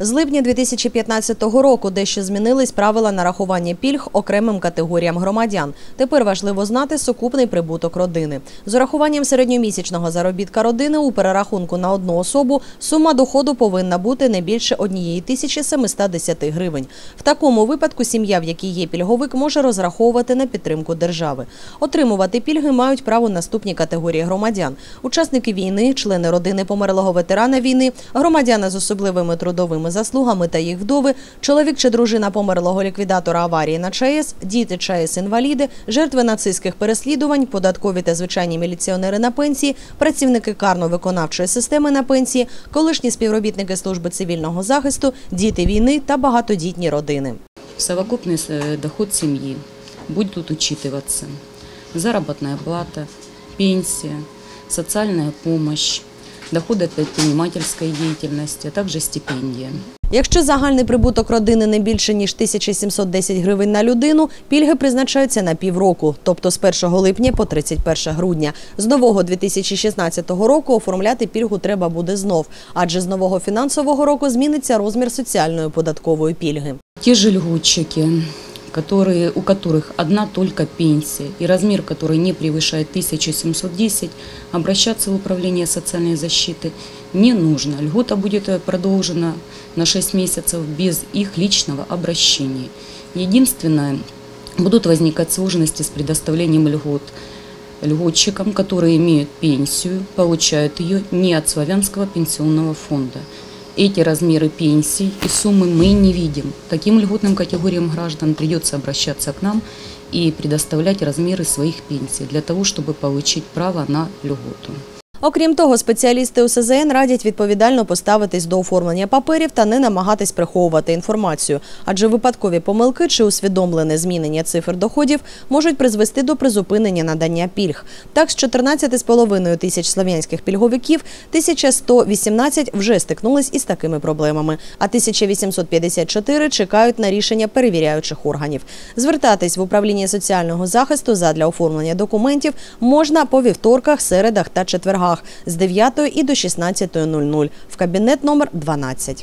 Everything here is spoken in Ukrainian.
З липня 2015 року дещо змінились правила нарахування пільг окремим категоріям громадян. Тепер важливо знати сукупний прибуток родини. З урахуванням середньомісячного заробітка родини у перерахунку на одну особу сума доходу повинна бути не більше 1710 гривень. В такому випадку сім'я, в якій є пільговик, може розраховувати на підтримку держави. Отримувати пільги мають право наступні категорії громадян: учасники війни, члени родини померлого ветерана війни, громадяни з особливими трудовими заслугами та їх вдови, чоловік чи дружина померлого ліквідатора аварії на ЧАЕС, діти ЧАЕС-інваліди, жертви нацистських переслідувань, податкові та звичайні міліціонери на пенсії, працівники карно-виконавчої системи на пенсії, колишні співробітники служби цивільного захисту, діти війни та багатодітні родини. Совокупный э, доход семьи будет учитываться. Заработная плата, пенсия, социальная помощь, доходы от предпринимательской деятельности, а также стипендия. Якщо загальний прибуток родини не більше ніж 1710 гривень на людину, пільги призначаються на півроку, тобто з 1 липня по 31 грудня. З нового 2016 року оформляти пільгу треба буде знов, адже з нового фінансового року зміниться розмір соціальної податкової пільги. Те же льготчики, которые, у которых одна только пенсия и размер которой не превышает 1710, обращаться в управление социальной защиты не нужно. Льгота будет э, продолжена на 6 месяцев без их личного обращения. Единственное, будут возникать сложности с предоставлением льгот льготчикам, которые имеют пенсию, получают ее не от Славянского пенсионного фонда. Эти размеры пенсий и суммы мы не видим. Таким льготным категориям граждан придется обращаться к нам и предоставлять размеры своих пенсий для того, чтобы получить право на льготу. Окрім того, спеціалісти УСЗН радять відповідально поставитись до оформлення паперів та не намагатись приховувати інформацію, адже випадкові помилки чи усвідомлене змінення цифр доходів можуть призвести до призупинення надання пільг. Так, з 14,5 тисяч слов'янських пільговиків 1118 вже стикнулись із такими проблемами, а 1854 чекають на рішення перевіряючих органів. Звертатись в управління соціального захисту задля оформлення документів можна по вівторках, середах та четвергах з 9 і до 16.00 в кабінет номер 12.